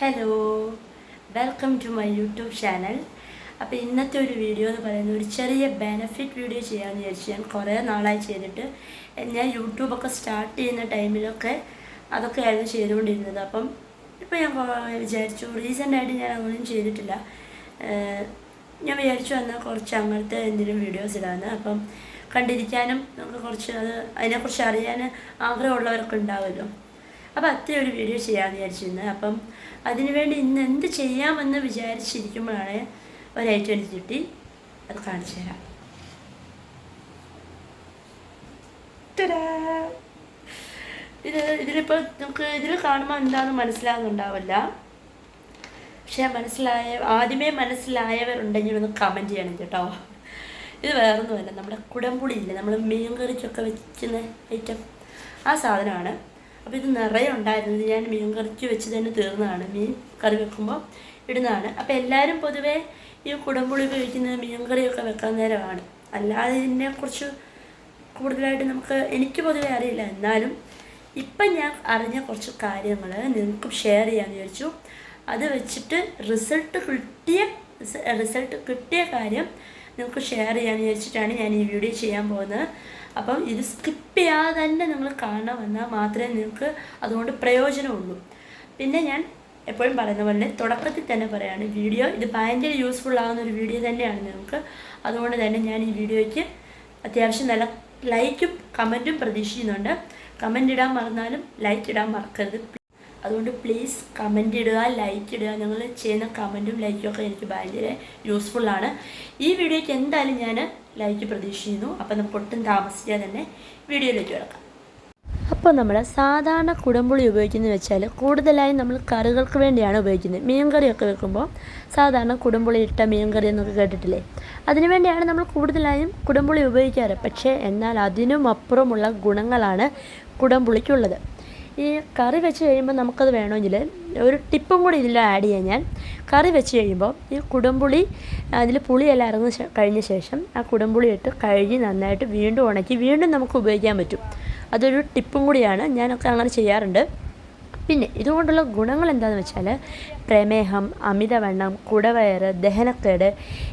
Hello welcome to my YouTube channel അപ്പോൾ ഇന്നത്തെ ഒരു വീഡിയോ എന്ന് പറയുന്നത് ഒരു ചെറിയ ബെനഫിറ്റ് വീഡിയോ ചെയ്യാമെന്ന് വിചാരിച്ചു ഞാൻ കുറേ നാളായി ചെയ്തിട്ട്. ഞാൻ യൂട്യൂബൊക്കെ സ്റ്റാർട്ട് ചെയ്യുന്ന ടൈമിലൊക്കെ അതൊക്കെ ആയിരുന്നു ചെയ്തുകൊണ്ടിരുന്നത്. അപ്പം ഇപ്പോൾ ഞാൻ വിചാരിച്ചു റീസെന്റായിട്ട് ഞാൻ അങ്ങനെയും ചെയ്തിട്ടില്ല. ഞാൻ വിചാരിച്ചു എന്നാൽ കുറച്ച് അങ്ങനത്തെ എന്തെങ്കിലും വീഡിയോസ് ഇടാന്ന്. അപ്പം കണ്ടിരിക്കാനും നമുക്ക് കുറച്ച് അത് അതിനെക്കുറിച്ച് അറിയാൻ ആഗ്രഹമുള്ളവരൊക്കെ ഉണ്ടാവുമല്ലോ അപ്പോൾ അത്രയും ഒരു വീഡിയോ ചെയ്യാമെന്ന് വിചാരിച്ചിരുന്നത് അപ്പം അതിനുവേണ്ടി ഇന്ന് എന്ത് ചെയ്യാമെന്ന് വിചാരിച്ചിരിക്കുമ്പോഴാണ് ഒരു എനിക്ക് കിട്ടി അത് കാണിച്ചു തരാം. ഇത് ഇതിലിപ്പോൾ നമുക്ക് ഇതിൽ കാണുമ്പോൾ എന്താണെന്ന് മനസ്സിലാകുന്നുണ്ടാവില്ല പക്ഷെ മനസ്സിലായ ആദ്യമേ മനസ്സിലായവരുണ്ടെങ്കിൽ ഒന്ന് കമന്റ് ചെയ്യണം കേട്ടോ. ഇത് വേറൊന്നുമല്ല നമ്മുടെ കുടംപുളിയില്ലേ നമ്മൾ മീൻ കറിക്കൊക്കെ വെക്കുന്ന ഐറ്റം ആ സാധനമാണ് അപ്പോൾ ഇത് നിറയെ ഉണ്ടായിരുന്നത് ഞാൻ മീൻ കറിക്ക് വെച്ച് തന്നെ തീർന്നതാണ്. മീൻ കറി വെക്കുമ്പോൾ ഇടുന്നതാണ്. അപ്പോൾ എല്ലാവരും പൊതുവേ ഈ കുടംപുളി ഉപയോഗിക്കുന്നത് മീൻ കറിയൊക്കെ വെക്കാൻ നേരമാണ്. അല്ലാതെ ഇതിനെക്കുറിച്ച് കൂടുതലായിട്ട് നമുക്ക് എനിക്ക് പൊതുവേ അറിയില്ല. എന്നാലും ഇപ്പം ഞാൻ അറിഞ്ഞ കുറച്ച് കാര്യങ്ങൾ നിങ്ങൾക്കും ഷെയർ ചെയ്യാമെന്ന് വിചാരിച്ചു. അത് വെച്ചിട്ട് റിസൾട്ട് കിട്ടിയ റിസൾട്ട് കിട്ടിയ കാര്യം നിങ്ങൾക്ക് ഷെയർ ചെയ്യാമെന്ന് വിചാരിച്ചിട്ടാണ് ഞാൻ ഈ വീഡിയോ ചെയ്യാൻ പോകുന്നത്. അപ്പം ഇത് സ്കിപ്പ് ചെയ്യാതെ തന്നെ നിങ്ങൾ കാണാൻ വന്നാൽ മാത്രമേ നിങ്ങൾക്ക് അതുകൊണ്ട് പ്രയോജനമുള്ളൂ. പിന്നെ ഞാൻ എപ്പോഴും പറയുന്ന പോലെ തുടക്കത്തിൽ തന്നെ പറയാണ് വീഡിയോ ഇത് ഭയങ്കര യൂസ്ഫുൾ ആകുന്ന ഒരു വീഡിയോ തന്നെയാണ് നിങ്ങൾക്ക്. അതുകൊണ്ട് തന്നെ ഞാൻ ഈ വീഡിയോയ്ക്ക് അത്യാവശ്യം നല്ല ലൈക്കും കമന്റും പ്രതീക്ഷിക്കുന്നുണ്ട്. കമന്റ് ഇടാൻ മറന്നാലും ലൈക്ക് ഇടാൻ മറക്കരുത്. അതുകൊണ്ട് പ്ലീസ് കമന്റ് ഇടുക ലൈക്ക് ഇടുക. നിങ്ങൾ ചെയ്യുന്ന കമന്റും ലൈക്കും ഒക്കെ എനിക്ക് ഭയങ്കര യൂസ്ഫുള്ളാണ് ഈ വീഡിയോയ്ക്ക് എന്തായാലും ഞാൻ ലൈക്ക് പ്രതീക്ഷിക്കുന്നു. അപ്പം നമുക്ക് ഒട്ടും താമസിക്കാതെ തന്നെ വീഡിയോയിലേക്ക് കിടക്കാം. അപ്പോൾ നമ്മൾ സാധാരണ കുടംപുളി ഉപയോഗിക്കുന്നത് വെച്ചാൽ കൂടുതലായും നമ്മൾ കറികൾക്ക് വേണ്ടിയാണ് ഉപയോഗിക്കുന്നത്. മീൻ കറിയൊക്കെ വെക്കുമ്പോൾ സാധാരണ കുടംപുളി ഇട്ട മീൻ കറി എന്നൊക്കെ കേട്ടിട്ടില്ലേ? അതിനു വേണ്ടിയാണ് നമ്മൾ കൂടുതലായും കുടംപുളി ഉപയോഗിക്കാറ്. പക്ഷേ എന്നാൽ അതിനും അപ്പുറമുള്ള ഗുണങ്ങളാണ് കുടംപുളിക്കുള്ളത്. ഈ കറി വെച്ച് കഴിയുമ്പോൾ നമുക്കത് വേണമെങ്കിൽ ഒരു ടിപ്പും കൂടി ഇതിൽ ആഡ് ചെയ്യാൻ ഞാൻ. കറി വെച്ച് കഴിയുമ്പോൾ ഈ കുടംപുളി അതിൽ പുളിയെല്ലാം ഇറങ്ങി കഴിഞ്ഞ ശേഷം ആ കുടംപുളി ഇട്ട് കഴുകി നന്നായിട്ട് വീണ്ടും ഉണക്കി വീണ്ടും നമുക്ക് ഉപയോഗിക്കാൻ പറ്റും. അതൊരു ടിപ്പും കൂടിയാണ്. ഞാനൊക്കെ അങ്ങനെ ചെയ്യാറുണ്ട്. പിന്നെ ഇതുകൊണ്ടുള്ള ഗുണങ്ങൾ എന്താണെന്ന് വെച്ചാൽ പ്രമേഹം അമിതവണ്ണം കുടവയറ് ദഹനക്കേട്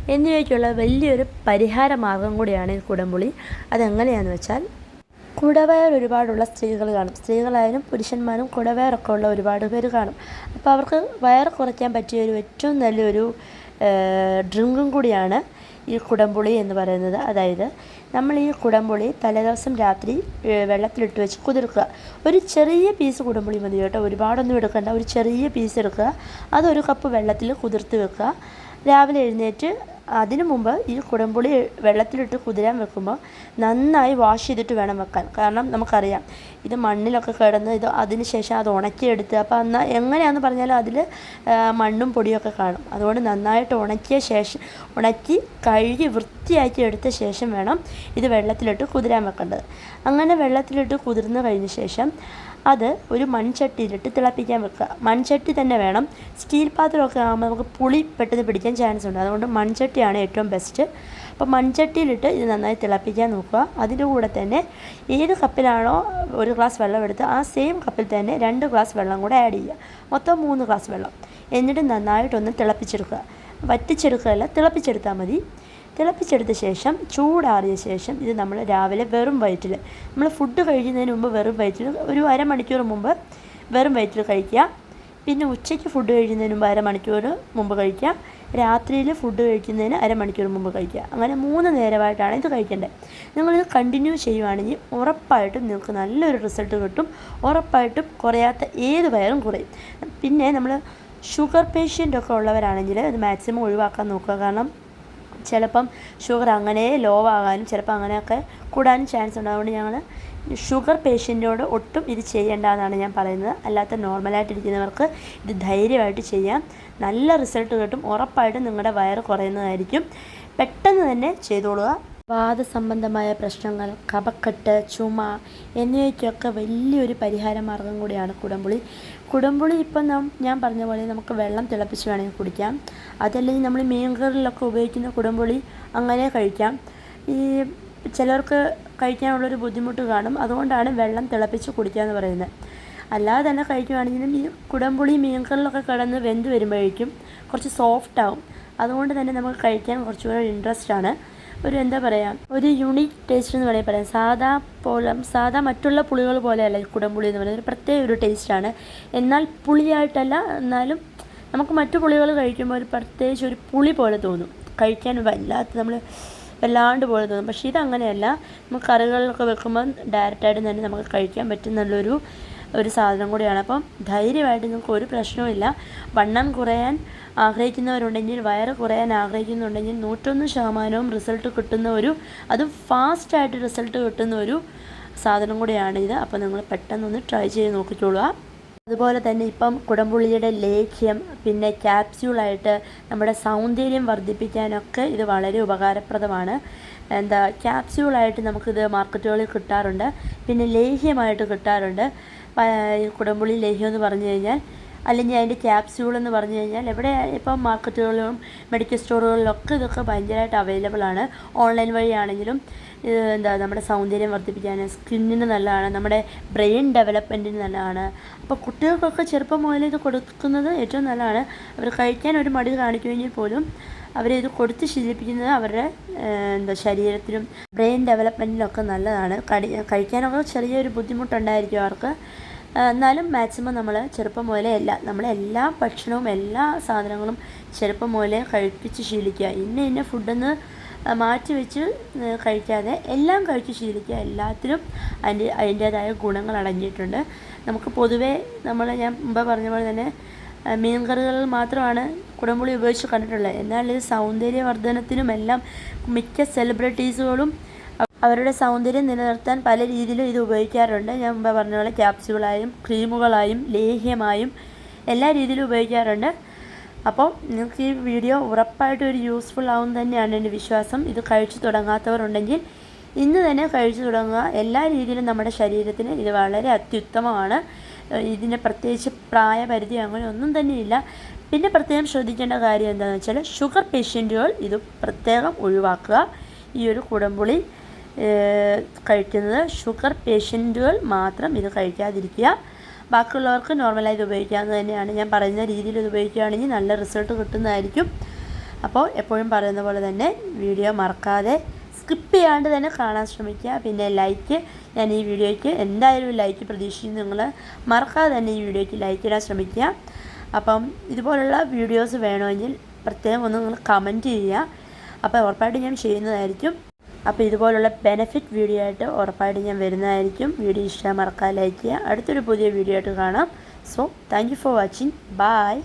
എന്നിവയ്ക്കുള്ള വലിയൊരു പരിഹാര മാർഗം കൂടിയാണ് ഈ കുടംപുളി. അതെങ്ങനെയാണെന്ന് വെച്ചാൽ കുടവയർ ഒരുപാടുള്ള സ്ത്രീകൾ കാണും. സ്ത്രീകളായാലും പുരുഷന്മാരും കുടവയറൊക്കെ ഉള്ള ഒരുപാട് പേര് കാണും. അപ്പോൾ അവർക്ക് വയറ് കുറയ്ക്കാൻ പറ്റിയ ഒരു ഏറ്റവും നല്ലൊരു ഡ്രിങ്കും കൂടിയാണ് ഈ കുടംപുളി എന്ന് പറയുന്നത്. അതായത് നമ്മൾ ഈ കുടംപുളി തലേദിവസം രാത്രി വെള്ളത്തിലിട്ട് വെച്ച് കുതിർക്കുക. ഒരു ചെറിയ പീസ് കുടംപുളി മതി കേട്ടോ. ഒരുപാടൊന്നും എടുക്കണ്ട. ഒരു ചെറിയ പീസ് എടുക്കുക. അതൊരു കപ്പ് വെള്ളത്തിൽ കുതിർത്ത് വെക്കുക. രാവിലെ എഴുന്നേറ്റ് അതിനു മുമ്പ് ഈ കുടംപുളി വെള്ളത്തിലിട്ട് കുതിരാൻ വെക്കുമ്പോൾ നന്നായി വാഷ് ചെയ്തിട്ട് വേണം വെക്കാൻ. കാരണം നമുക്കറിയാം ഇത് മണ്ണിലൊക്കെ കിടന്ന് ഇത് അതിന് ശേഷം അത് ഉണക്കിയെടുത്ത് അപ്പോൾ എന്നാൽ എങ്ങനെയാണെന്ന് പറഞ്ഞാലും അതിൽ മണ്ണും പൊടിയൊക്കെ കാണും. അതുകൊണ്ട് നന്നായിട്ട് ഉണക്കിയ ശേഷം ഉണക്കി കഴുകി വൃത്തിയാക്കി എടുത്ത ശേഷം വേണം ഇത് വെള്ളത്തിലിട്ട് കുതിരാൻ വെക്കേണ്ടത്. അങ്ങനെ വെള്ളത്തിലിട്ട് കുതിർന്ന് കഴിഞ്ഞ ശേഷം അത് ഒരു മൺചട്ടിയിലിട്ട് തിളപ്പിക്കാൻ വെക്കുക. മൺചട്ടി തന്നെ വേണം. സ്റ്റീൽ പാത്രമൊക്കെ ആകുമ്പോൾ നമുക്ക് പുളി പെട്ടെന്ന് പിടിക്കാൻ ചാൻസ് ഉണ്ട്. അതുകൊണ്ട് മൺചട്ടിയാണ് ഏറ്റവും ബെസ്റ്റ് അപ്പോൾ മൺചട്ടിയിലിട്ട് ഇത് നന്നായി തിളപ്പിക്കാൻ നോക്കുക. അതിന്റെ കൂടെ തന്നെ ഏത് കപ്പിലാണോ ഒരു ഗ്ലാസ് വെള്ളം എടുത്ത് ആ സെയിം കപ്പിൽ തന്നെ രണ്ട് ഗ്ലാസ് വെള്ളം കൂടെ ആഡ് ചെയ്യുക. മൊത്തം മൂന്ന് ഗ്ലാസ് വെള്ളം. എന്നിട്ട് നന്നായിട്ടൊന്ന് തിളപ്പിച്ചെടുക്കുക. വറ്റിച്ചെടുക്കുകയല്ല തിളപ്പിച്ചെടുത്താൽ മതി. തിളപ്പിച്ചെടുത്ത ശേഷം ചൂടാറിയ ശേഷം ഇത് നമ്മൾ രാവിലെ വെറും വയറ്റിൽ നമ്മൾ ഫുഡ് കഴിക്കുന്നതിന് മുമ്പ് വെറും വയറ്റിൽ ഒരു അരമണിക്കൂർ മുമ്പ് വെറും വയറ്റിൽ കഴിക്കുക. പിന്നെ ഉച്ചയ്ക്ക് ഫുഡ് കഴിക്കുന്നതിന് മുമ്പ് അരമണിക്കൂർ മുമ്പ് കഴിക്കുക. രാത്രിയിൽ ഫുഡ് കഴിക്കുന്നതിന് അരമണിക്കൂർ മുമ്പ് കഴിക്കുക. അങ്ങനെ മൂന്ന് നേരമായിട്ടാണ് ഇത് കഴിക്കേണ്ടത്. നിങ്ങളിത് കണ്ടിന്യൂ ചെയ്യുവാണെങ്കിൽ ഉറപ്പായിട്ടും നിങ്ങൾക്ക് നല്ലൊരു റിസൾട്ട് കിട്ടും. ഉറപ്പായിട്ടും കുറയാത്ത ഏത് വയറും കുറയും. പിന്നെ നമ്മൾ ഷുഗർ പേഷ്യന്റ് ഒക്കെ ഉള്ളവരാണെങ്കിൽ അത് മാക്സിമം ഒഴിവാക്കാൻ നോക്കുക. കാരണം ചിലപ്പം ഷുഗർ അങ്ങനെ ലോ ആകാനും ചിലപ്പോൾ അങ്ങനെയൊക്കെ കൂടാനും ചാൻസ് ഉണ്ട്. അതുകൊണ്ട് ഞങ്ങൾ ഷുഗർ പേഷ്യന്റിനോട് ഒട്ടും ഇത് ചെയ്യേണ്ടതെന്നാണ് ഞാൻ പറയുന്നത്. അല്ലാത്ത നോർമലായിട്ടിരിക്കുന്നവർക്ക് ഇത് ധൈര്യമായിട്ട് ചെയ്യാം. നല്ല റിസൾട്ട് കിട്ടും. ഉറപ്പായിട്ടും നിങ്ങളുടെ വയറ് കുറയുന്നതായിരിക്കും. പെട്ടെന്ന് തന്നെ ചെയ്തോളുക. വാദസംബന്ധമായ പ്രശ്നങ്ങൾ കഫക്കെട്ട് ചുമ എന്നിവയ്ക്കൊക്കെ വലിയൊരു പരിഹാര മാർഗം കൂടിയാണ് കുടംപുളി. കുടംപുളി ഇപ്പം ഞാൻ പറഞ്ഞ പോലെ നമുക്ക് വെള്ളം തിളപ്പിച്ച് വേണമെങ്കിൽ കുടിക്കാം. അതല്ലെങ്കിൽ നമ്മൾ മീൻകറിലൊക്കെ ഉപയോഗിക്കുന്ന കുടംപുളി അങ്ങനെ കഴിക്കാം. ഈ ചിലർക്ക് കഴിക്കാനുള്ളൊരു ബുദ്ധിമുട്ട് കാണും. അതുകൊണ്ടാണ് വെള്ളം തിളപ്പിച്ച് കുടിക്കുക എന്ന് പറയുന്നത്. അല്ലാതെ തന്നെ കഴിക്കുവാണെങ്കിലും ഈ കുടംപുളി മീൻകറിലൊക്കെ കിടന്ന് വെന്ത് വരുമ്പോഴേക്കും കുറച്ച് സോഫ്റ്റ് ആവും. അതുകൊണ്ട് തന്നെ നമുക്ക് കഴിക്കാൻ കുറച്ചുകൂടെ ഇൻട്രസ്റ്റ് ആണ്. ഒരു എന്താ പറയുക ഒരു യുണീക്ക് ടേസ്റ്റ് എന്ന് വേണമെങ്കിൽ പറയാം. സാധാ പോലെ സാധാ മറ്റുള്ള പുളികൾ പോലെയല്ല കുടംപുളി എന്ന് പറയുന്നത്. ഒരു പ്രത്യേക ഒരു ടേസ്റ്റാണ് എന്നാൽ പുളിയായിട്ടല്ല എന്നാലും നമുക്ക് മറ്റു പുളികൾ കഴിക്കുമ്പോൾ ഒരു പ്രത്യേകിച്ച് ഒരു പുളി പോലെ തോന്നും. കഴിക്കാൻ വല്ലാത്ത നമ്മൾ വല്ലാണ്ട് പോലെ തോന്നും. പക്ഷേ ഇതങ്ങനെയല്ല നമുക്ക് കറികളിലൊക്കെ വെക്കുമ്പോൾ ഡയറക്റ്റായിട്ട് തന്നെ നമുക്ക് കഴിക്കാൻ പറ്റും നല്ലൊരു ഒരു സാധനം കൂടിയാണ്. അപ്പം ധൈര്യമായിട്ട് നിങ്ങൾക്ക് ഒരു പ്രശ്നവുമില്ല വണ്ണം കുറയാൻ ആഗ്രഹിക്കുന്നവരുണ്ടെങ്കിൽ വയറ് കുറയാൻ ആഗ്രഹിക്കുന്നുണ്ടെങ്കിൽ നൂറ്റൊന്ന് ശതമാനവും റിസൾട്ട് കിട്ടുന്ന ഒരു അതും ഫാസ്റ്റായിട്ട് റിസൾട്ട് കിട്ടുന്ന ഒരു സാധനം കൂടിയാണ് ഇത് അപ്പോൾ നിങ്ങൾ പെട്ടെന്നൊന്ന് ട്രൈ ചെയ്ത് നോക്കിക്കോളുക. അതുപോലെ തന്നെ ഇപ്പം കുടംപുള്ളിയുടെ ലേഖ്യം പിന്നെ ക്യാപ്സ്യൂളായിട്ട് നമ്മുടെ സൗന്ദര്യം വർദ്ധിപ്പിക്കാനൊക്കെ ഇത് വളരെ ഉപകാരപ്രദമാണ്. എന്താ ക്യാപ്സ്യൂളായിട്ട് നമുക്കിത് മാർക്കറ്റുകളിൽ കിട്ടാറുണ്ട്. പിന്നെ ലേഹ്യമായിട്ട് കിട്ടാറുണ്ട്. കുടംപുള്ളി ലേഹ്യം എന്ന് പറഞ്ഞു കഴിഞ്ഞാൽ അല്ലെങ്കിൽ അതിന്റെ ക്യാപ്സ്യൂൾ എന്ന് പറഞ്ഞു കഴിഞ്ഞാൽ എവിടെ ഇപ്പം മാർക്കറ്റുകളിലും മെഡിക്കൽ സ്റ്റോറുകളിലൊക്കെ ഇതൊക്കെ ഭയങ്കരമായിട്ട് അവൈലബിൾ ആണ്. ഓൺലൈൻ വഴിയാണെങ്കിലും എന്താ നമ്മുടെ സൗന്ദര്യം വർദ്ധിപ്പിക്കാൻ സ്കിന്നിന് നല്ലതാണ് നമ്മുടെ ബ്രെയിൻ ഡെവലപ്മെന്റിന് നല്ലതാണ്. അപ്പോൾ കുട്ടികൾക്കൊക്കെ ചെറുപ്പം മുതലേ ഇത് കൊടുക്കുന്നത് ഏറ്റവും നല്ലതാണ്. അവർ കഴിക്കാൻ ഒരു മടി കാണിക്കുമെങ്കിൽ പോലും അവരെ ഇത് കൊടുത്ത് ശീലിപ്പിക്കുന്നത് അവരുടെ എന്താ ശരീരത്തിനും ബ്രെയിൻ ഡെവലപ്മെന്റിനൊക്കെ നല്ലതാണ്. കഴിക്കാനൊക്കെ ചെറിയൊരു ബുദ്ധിമുട്ടുണ്ടായിരിക്കും അവർക്ക്. എന്നാലും മാക്സിമം നമ്മൾ ചെറുപ്പം മുതലേ എല്ലാ നമ്മൾ എല്ലാ ഭക്ഷണവും എല്ലാ സാധനങ്ങളും ചെറുപ്പം മുതലേ കഴിപ്പിച്ച് ശീലിക്കുക. ഇന്ന ഇന്ന ഫുഡെന്ന് മാറ്റി വെച്ച് കഴിക്കാതെ എല്ലാം കഴിച്ച് ശീലിക്കുക. എല്ലാത്തിനും അതിന്റെ അതിന്റേതായ ഗുണങ്ങൾ അടങ്ങിയിട്ടുണ്ട്. നമുക്ക് പൊതുവേ നമ്മൾ ഞാൻ മുമ്പ് പറഞ്ഞ പോലെ തന്നെ മീൻകറികളിൽ മാത്രമാണ് കുടംപുളി ഉപയോഗിച്ച് കണ്ടിട്ടുള്ളത്. എന്നാൽ ഇത് സൗന്ദര്യവർദ്ധനത്തിനുമെല്ലാം മിക്ക സെലിബ്രിറ്റീസുകളും അവരുടെ സൗന്ദര്യം നിലനിർത്താൻ പല രീതിയിലും ഇത് ഉപയോഗിക്കാറുണ്ട്. ഞാൻ മുമ്പ് പറഞ്ഞ പോലെ ക്യാപ്സ്യൂളായും ക്രീമുകളായും ലേഹ്യമായും എല്ലാ രീതിയിലും ഉപയോഗിക്കാറുണ്ട്. അപ്പോൾ നിങ്ങൾക്ക് ഈ വീഡിയോ ഉറപ്പായിട്ടും ഒരു യൂസ്ഫുൾ ആവും തന്നെയാണ് എന്റെ വിശ്വാസം. ഇത് കഴിച്ചു തുടങ്ങാത്തവരുണ്ടെങ്കിൽ ഇന്ന് തന്നെ കഴിച്ചു തുടങ്ങുക. എല്ലാ രീതിയിലും നമ്മുടെ ശരീരത്തിന് ഇത് വളരെ അത്യുത്തമമാണ്. ഇതിന് പ്രത്യേകിച്ച് പ്രായപരിധി അങ്ങനെ ഒന്നും തന്നെയില്ല പിന്നെ പ്രത്യേകം ശ്രദ്ധിക്കേണ്ട കാര്യം എന്താണെന്ന് വെച്ചാൽ ഷുഗർ പേഷ്യന്റുകൾ ഇത് പ്രത്യേകം ഒഴിവാക്കുക. ഈ ഒരു കുടംപുളി ഏഹ് കഴിക്കുന്നത്. ഷുഗർ പേഷ്യന്റുകൾ മാത്രം ഇത് കഴിക്കാതിരിക്കുക. ബാക്കിയുള്ളവർക്ക് നോർമലായി ഇത് ഉപയോഗിക്കാവുന്നത് തന്നെയാണ്. ഞാൻ പറയുന്ന രീതിയിൽ ഇത് ഉപയോഗിക്കുകയാണെങ്കിൽ നല്ല റിസൾട്ട് കിട്ടുന്നതായിരിക്കും. അപ്പോൾ എപ്പോഴും പറയുന്ന പോലെ തന്നെ വീഡിയോ മറക്കാതെ സ്കിപ്പ് ചെയ്യാണ്ട് തന്നെ കാണാൻ ശ്രമിക്കുക. പിന്നെ ലൈക്ക് ഞാൻ ഈ വീഡിയോയ്ക്ക് എന്തായാലും ലൈക്ക് പ്രതീക്ഷിക്കുന്നു. നിങ്ങൾ മറക്കാതെ തന്നെ ഈ വീഡിയോയ്ക്ക് ലൈക്ക് ഇടാൻ ശ്രമിക്കുക. അപ്പം ഇതുപോലുള്ള വീഡിയോസ് വേണമെങ്കിൽ പ്രത്യേകം ഒന്ന് നിങ്ങൾ കമന്റ് ചെയ്യുക. അപ്പോൾ ഉറപ്പായിട്ടും ഞാൻ ചെയ്യുന്നതായിരിക്കും. അപ്പോൾ ഇതുപോലുള്ള ബെനഫിറ്റ് വീഡിയോ ആയിട്ട് ഉറപ്പായിട്ട് ഞാൻ വരുന്നതായിരിക്കും. വീഡിയോ ഇഷ്ടം മറക്കാതെ ലൈക്ക് ചെയ്യുക. അടുത്തൊരു പുതിയ വീഡിയോ ആയിട്ട് കാണാം. So thank for watching bye